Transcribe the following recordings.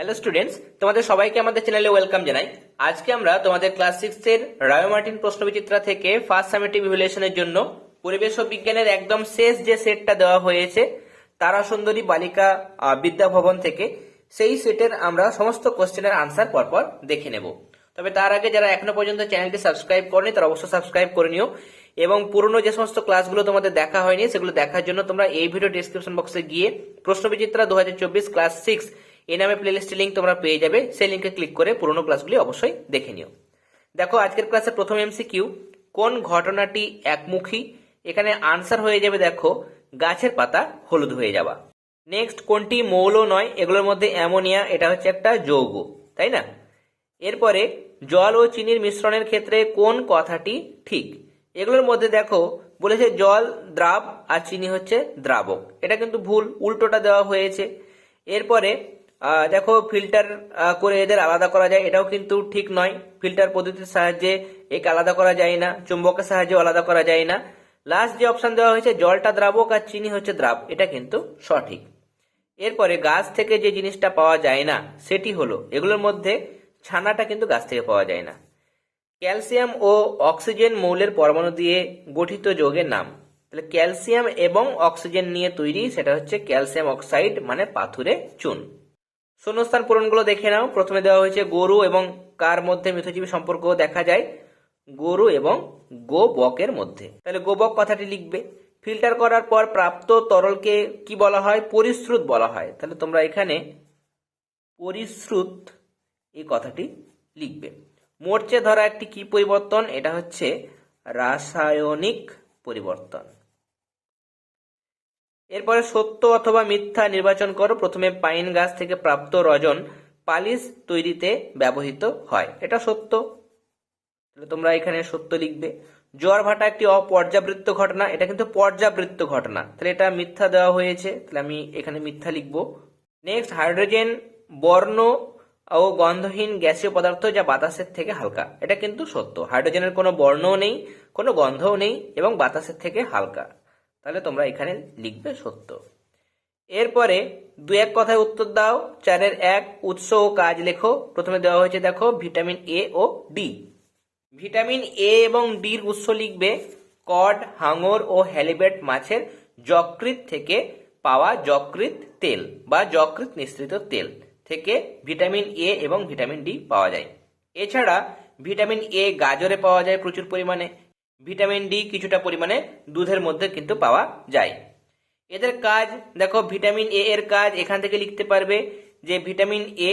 Hello students তোমাদের সবাইকে আমাদের চ্যানেলে ওয়েলকাম জানাই। আজকে আমরা তোমাদের ক্লাস সিক্স এর রায় মার্টিন প্রশ্নবিচিত্রা থেকে ফার্স্ট সামেটিভ ইভ্যালুয়েশনের জন্য পরিবেশ ও বিজ্ঞানের একদম শেষ যে সেটটা দেওয়া হয়েছে, তারা সুন্দরী বালিকা বিদ্যা ভবন থেকে সেই সেটের আমরা সমস্ত কোশ্চেনের আনসার পরপর দেখে নেব। তবে তার আগে যারা এখনও পর্যন্ত চ্যানেলটি সাবস্ক্রাইব করেনি, তারা অবশ্যই সাবস্ক্রাইব করে নিও। এবং পুরনো যে সমস্ত ক্লাসগুলো তোমাদের দেখা হয়নি, সেগুলো দেখার জন্য তোমরা এই ভিডিও ডিসক্রিপশন বক্সে গিয়ে প্রশ্নবিচিত্রা দু হাজার চব্বিশ ক্লাস সিক্স এই নামে প্লেলিস্টের লিঙ্ক তোমরা পেয়ে যাবে। সেই লিঙ্কে ক্লিক করে পুরনো ক্লাসগুলি অবশ্যই দেখে নিও। দেখো, আজকের ক্লাসের প্রথম এমসিকিউ কোন ঘটনাটি একমুখী? এখানে আনসার হয়ে যাবে, দেখো, গাছের পাতা হলুদ হয়ে যাওয়া। নেক্সট কোনটি মৌল নয়? এগুলোর মধ্যে অ্যামোনিয়া এটা হচ্ছে একটা যৌগ, তাই না? এরপরে, জল ও চিনির মিশ্রণের ক্ষেত্রে কোন কথাটি ঠিক? এগুলোর মধ্যে দেখো, বলেছে জল, দ্রাব আর চিনি হচ্ছে দ্রাবক। এটা কিন্তু ভুল, উল্টোটা দেওয়া হয়েছে। এরপরে দেখো ফিল্টার করে এদের আলাদা করা যায়। এটাও কিন্তু ঠিক নয়। ফিল্টার পদ্ধতির সাহায্যে একে আলাদা করা যায় না, চুম্বকের সাহায্যে আলাদা করা যায় না। লাস্ট যে অপশন দেওয়া হয়েছে, জলটা দ্রাবক আর চিনি হচ্ছে দ্রাব। এটা কিন্তু সঠিক। এরপরে গাছ থেকে যে জিনিসটা পাওয়া যায় না, সেটি হলো, এগুলোর মধ্যে ছানাটা কিন্তু গাছ থেকে পাওয়া যায় না। ক্যালসিয়াম ও অক্সিজেন মৌলের পরমাণু দিয়ে গঠিত যৌগের নাম। তাহলে ক্যালসিয়াম এবং অক্সিজেন নিয়ে তৈরি, সেটা হচ্ছে ক্যালসিয়াম অক্সাইড মানে পাথুরে চুন। শূন্যস্থান পূরণগুলো দেখে নাও। প্রথমে দেওয়া হয়েছে গরু এবং কার মধ্যে মিথজীবী সম্পর্ক দেখা যায়। গরু এবং গোবকের মধ্যে। তাহলে গোবক কথাটি লিখবে। ফিল্টার করার পর প্রাপ্ত তরলকে কি বলা হয়? পরিশ্রুত বলা হয়। তাহলে তোমরা এখানে পরিশ্রুত এই কথাটি লিখবে। মোর্চে ধরা একটি কি পরিবর্তন? এটা হচ্ছে রাসায়নিক পরিবর্তন। এরপরে সত্য অথবা মিথ্যা নির্বাচন করো। প্রথমে পাইন গাছ থেকে প্রাপ্ত রজন পালিশ তৈরিতে ব্যবহৃত হয়। এটা সত্য। তাহলে তোমরা এখানে সত্য লিখবে। জ্বর ভাটা একটি অপর্যাবৃত্ত ঘটনা। এটা কিন্তু পর্যাবৃত্ত ঘটনা। তাহলে এটা মিথ্যা দেওয়া হয়েছে। তাহলে আমি এখানে মিথ্যা লিখব। নেক্সট হাইড্রোজেন বর্ণ ও গন্ধহীন গ্যাসীয় পদার্থ যা বাতাসের থেকে হালকা। এটা কিন্তু সত্য। হাইড্রোজেনের কোনো বর্ণও নেই, কোনো গন্ধও নেই এবং বাতাসের থেকে হালকা। তাহলে তোমরা এখানে লিখবে সত্য। এরপরে দু এক কথায় উত্তর দাও। চারের এক, উৎস ও কাজ লেখো। প্রথমে দেওয়া হয়েছে, দেখো, ভিটামিন এ ও ডি ভিটামিন এ এবং ডির উৎস লিখবে কড, হাঙর ও হ্যালিবেট মাছের যকৃত থেকে পাওয়া যকৃত তেল বা যকৃত নিঃসৃত তেল থেকে ভিটামিন এ এবং ভিটামিন ডি পাওয়া যায়। এছাড়া ভিটামিন এ গাজরে পাওয়া যায় প্রচুর পরিমাণে। ভিটামিন ডি কিছুটা পরিমাণে দুধের মধ্যে কিন্তু পাওয়া যায়। এদের কাজ, দেখো, ভিটামিন এ এর কাজ এখান থেকে লিখতে পারবে যে ভিটামিন এ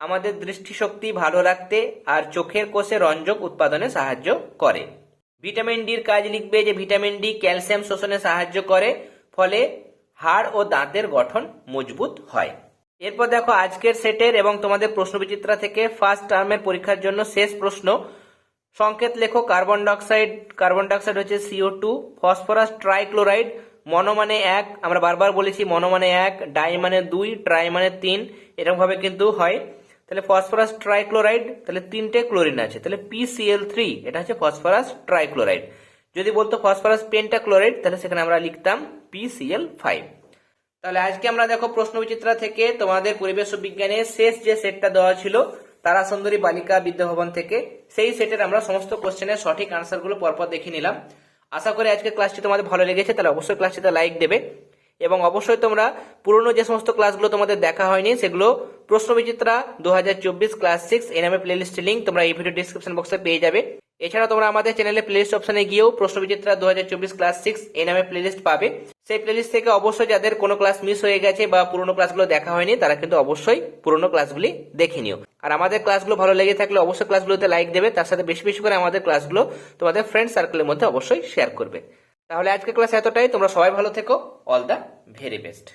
আমাদের দৃষ্টিশক্তি ভালো রাখতে আর চোখের কোষে রঞ্জক উৎপাদনে সাহায্য করে। ভিটামিন ডির কাজ লিখবে যে ভিটামিন ডি ক্যালসিয়াম শোষণে সাহায্য করে, ফলে হাড় ও দাঁতের গঠন মজবুত হয়। এরপর দেখো, আজকের সেটের এবং তোমাদের প্রশ্নবিচিত্রা থেকে ফার্স্ট টার্মের পরীক্ষার জন্য শেষ প্রশ্ন সংকেত লেখো কার্বন ডাইঅক্সাইড কার্বন ডাইঅক্সাইড হচ্ছে CO two phosphorus trichloride mono মানে এক, আমরা বারবার বলেছি মনো মানে এক ডাই মানে দুই ট্রাই মানে তিন এরকম ভাবে কিন্তু হয়। তাহলে ফসফরাস ট্রাইক্লোরাইড, তাহলে তিনটে ক্লোরিন আছে। তাহলে পিসিএল থ্রি এটা হচ্ছে ফসফরাস ট্রাইক্লোরাইড। যদি বলতো ফসফরাস পেন্টাক্লোরাইড, তাহলে সেখানে আমরা লিখতাম পিসিএল ফাইভ তাহলে আজকে আমরা দেখো প্রশ্ন বিচিত্রা থেকে তোমাদের পরিবেশ বিজ্ঞানের শেষ যে সেটটা দেওয়া ছিল তারা সুন্দরী বালিকা বিদ্যাভবন থেকে। সেই সেটের আমরা সমস্ত কোশ্চেনের সঠিক আনসারগুলো পরপর দেখে নিলাম। আশা করি আজকে ক্লাসটি তোমাদের ভালো লেগেছে, তাহলে অবশ্যই ক্লাসটিতে লাইক দেবে। এবং অবশ্যই তোমরা পুরনো যে সমস্ত ক্লাসগুলো তোমাদের দেখা হয়নি, সেগুলো প্রশ্ন বিচিত্রা দু ক্লাস সিক্স এই নামে প্লেলিস্টের লিঙ্ক তোমরা এই ভিডিও ডিসক্রিপশন বক্সে পেয়ে যাবে। এছাড়া তোমরা আমাদের চ্যানেলে প্লেলিস্ট অপশনে গিয়েও প্রশ্ন বিচিত্রা দু ক্লাস সিক্স এই নামে প্লেলিস্ট পাবে। সেই প্লেলিস্ট থেকে অবশ্যই যাদের কোনো ক্লাস মিস হয়ে গেছে বা পুরনো ক্লাসগুলো দেখা হয়নি, তারা কিন্তু অবশ্যই পুরনো ক্লাসগুলি দেখে নিও। আর আমাদের ক্লাসগুলো ভালো লেগে থাকলে অবশ্যই ক্লাসগুলোতে লাইক দেবে, তার সাথে বেশি বেশি করে আমাদের ক্লাসগুলো তোমাদের ফ্রেন্ড সার্কেলের মধ্যে অবশ্যই শেয়ার করবে। তাহলে আজকের ক্লাস এতটাই, তোমরা সবাই ভালো থেকো অল দ্য ভেরি বেস্ট